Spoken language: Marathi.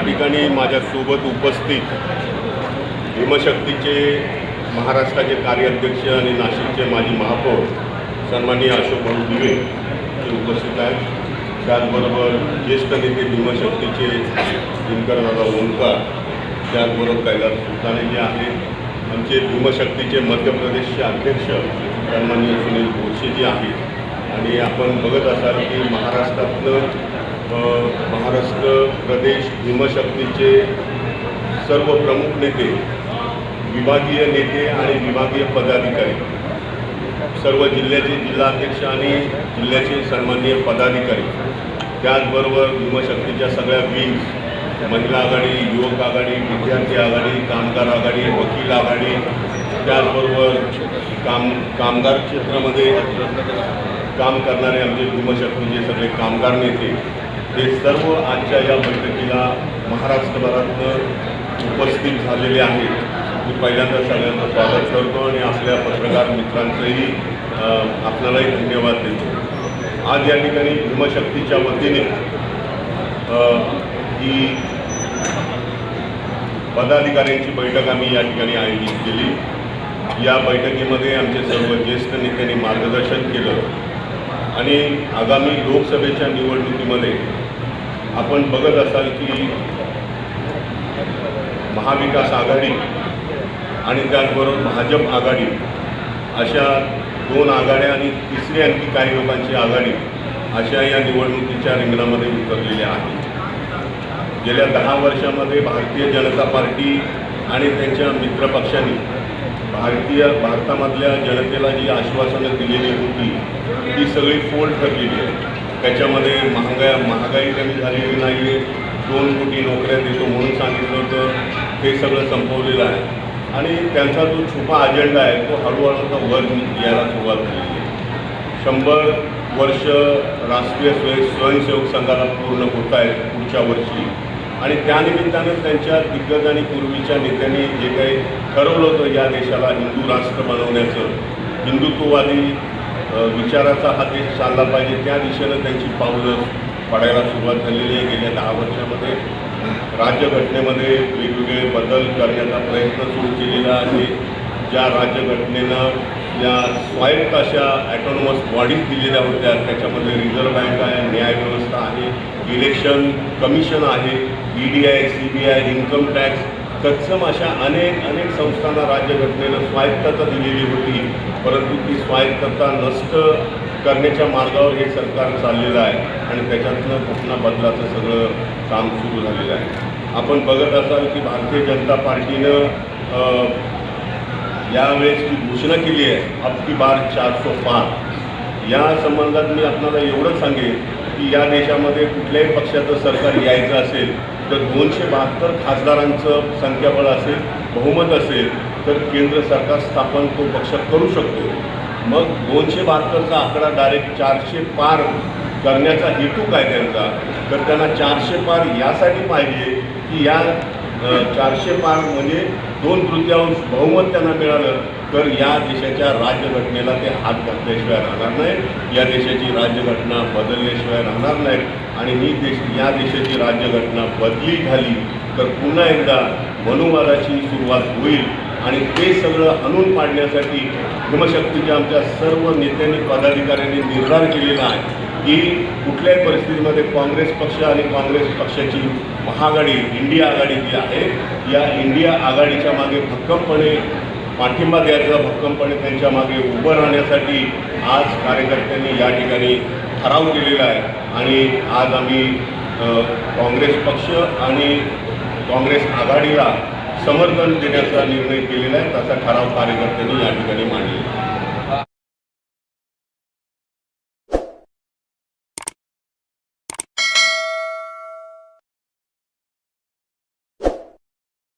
ठिकाणी माझ्यासोबत उपस्थित भीमशक्तीचे महाराष्ट्राचे कार्याध्यक्ष आणि नाशिकचे माजी महापौर सन्माननीय अशोक भाऊ दिवे हे उपस्थित आहेत. त्याचबरोबर ज्येष्ठ नेते भीमशक्तीचे दिनकरदादा ओंकार त्याचबरोबर कैलास सुलताने जे आहेत आमचे भीमशक्तीचे मध्य प्रदेशचे अध्यक्ष सन्माननीय सुनील बोरसे जे आहेत. आणि आपण बघत असाल की महाराष्ट्रातनं महाराष्ट्र प्रदेश भीमशक्तीचे सर्व प्रमुख नेते विभागीय नेते आणि विभागीय पदाधिकारी सर्व जिल्ह्याचे जिल्हाध्यक्ष आणि जिल्ह्याचे सन्माननीय पदाधिकारी त्याचबरोबर भीमशक्तीच्या सगळ्या विंग्स महिला आघाडी युवक आघाडी विद्यार्थी आघाडी कामगार आघाडी वकील आघाडी त्याचबरोबर काम कामगार क्षेत्रामध्ये काम करणारे आमचे भीमशक्तीचे सगळे कामगार नेते हे सर्व आजच्या या बैठकीला महाराष्ट्रभरातनं उपस्थित झालेले आहेत. मी पहिल्यांदा सगळ्यांचं स्वागत करतो आणि आपल्या पत्रकार मित्रांचंही आपल्यालाही धन्यवाद देतो. आज या ठिकाणी भीमशक्तीच्या वतीने ही पदाधिकाऱ्यांची बैठक आम्ही या ठिकाणी आयोजित केली. या बैठकीमध्ये आमचे सर्व ज्येष्ठ नेत्यांनी मार्गदर्शन केलं. आणि आगामी लोकसभेच्या निवडणुकीमध्ये आपण बघत असाल की महाविकास आघाडी आणि त्याचबरोबर भाजप आघाडी अशा दोन आघाड्या आणि तिसरी आणखी काही लोकांची आघाडी अशा या निवडणुकीच्या रिंगणामध्ये उतरलेल्या आहेत. गेल्या दहा वर्षामध्ये भारतीय जनता पार्टी आणि त्यांच्या मित्रपक्षांनी भारतीय भारतामधल्या जनतेला जी आश्वासनं दिलेली होती ती सगळी फोल ठरलेली आहे. त्याच्यामध्ये महागाई महागाई कमी झालेली नाही आहे दोन कोटी नोकऱ्या देतो म्हणून सांगितलं होतं. ते सगळं संपवलेलं आहे. आणि त्यांचा जो छुपा अजेंडा आहे तो हळूहळू आता वर यायला सुरुवात झालेली आहे. शंभर वर्ष राष्ट्रीय स्वयं स्वयंसेवक संघाला पूर्ण होत आहेत पुढच्या वर्षी. आणि त्यानिमित्तानं त्यांच्या दिग्गज आणि पूर्वीच्या नेत्यांनी जे काही ठरवलं होतं या देशाला हिंदू राष्ट्र बनवण्याचं हिंदुत्ववादी विचाराचा हा देश चालला पाहिजे. त्या दिशेनं त्यांची पावलं पडायला सुरुवात झालेली आहे. गेल्या दहा वर्षामध्ये राज्यघटनेमध्ये वेगवेगळे बदल करण्याचा प्रयत्न सुरू केलेला आहे. ज्या राज्यघटनेनं ज्या स्वायत्त अशा ॲटोनॉमस बॉडीज दिलेल्या होत्या त्याच्यामध्ये रिझर्व्ह बँक आहे न्यायव्यवस्था आहे इलेक्शन कमिशन आहे E D I C B I income tax तत्सम अशा अनेक अनेक संस्थांना राज्यघटनेनं स्वायत्तता दिलेली होती परंतु ती स्वायत्तता नष्ट करण्याच्या मार्गावर हे सरकार चाललेलं आहे आणि त्याच्यातनं घटना बदलाचं सगळं काम सुरू झालेलं आहे. आपण बघत असाल की भारतीय जनता पार्टीनं यावेळेस जी घोषणा केली आहे अब की बार सो पार या संबंधात मी आपल्याला एवढंच सांगेन की या देशामध्ये कुठल्याही पक्षाचं सरकार यायचं असेल तर दोनशे बहात्तर खासदारांचं संख्याबळ असेल बहुमत असेल तर केंद्र सरकार स्थापन तो पक्ष करू शकतो. मग दोनशे बहात्तरचा आकडा डायरेक्ट चारशे पार करण्याचा हेतू काय त्यांचा? तर त्यांना चारशे पार यासाठी पाहिजे की या चारशे पार म्हणजे दोन तृतीयांश बहुमत त्यांना मिळालं तर या देशाच्या राज्यघटनेला ते हात घातल्याशिवाय राहणार नाही या देशाची राज्यघटना बदलल्याशिवाय राहणार नाही आणि ही देश या देशाची राज्यघटना बदली झाली तर पुन्हा एकदा मनुवादाची सुरुवात होईल. आणि ते सगळं आणून पाडण्यासाठी हिमशक्तीच्या आमच्या सर्व नेत्यांनी पदाधिकाऱ्यांनी निर्धार केलेला आहे की कुठल्याही परिस्थितीमध्ये काँग्रेस पक्ष आणि काँग्रेस पक्षाची महाआघाडी इंडिया आघाडी जी आहे या इंडिया आघाडीच्या मागे भक्कमपणे पाठिंबा द्यायचा भक्कमपणे त्यांच्या मागे उभं राहण्यासाठी आज कार्यकर्त्यांनी या ठिकाणी ठराव केलेला आहे. आणि आज आम्ही काँग्रेस पक्ष आणि काँग्रेस आघाडीला समर्थन देण्याचा निर्णय केलेला आहे. तसा ठराव कार्यकर्त्यांनी या ठिकाणी मांडलेला आहे.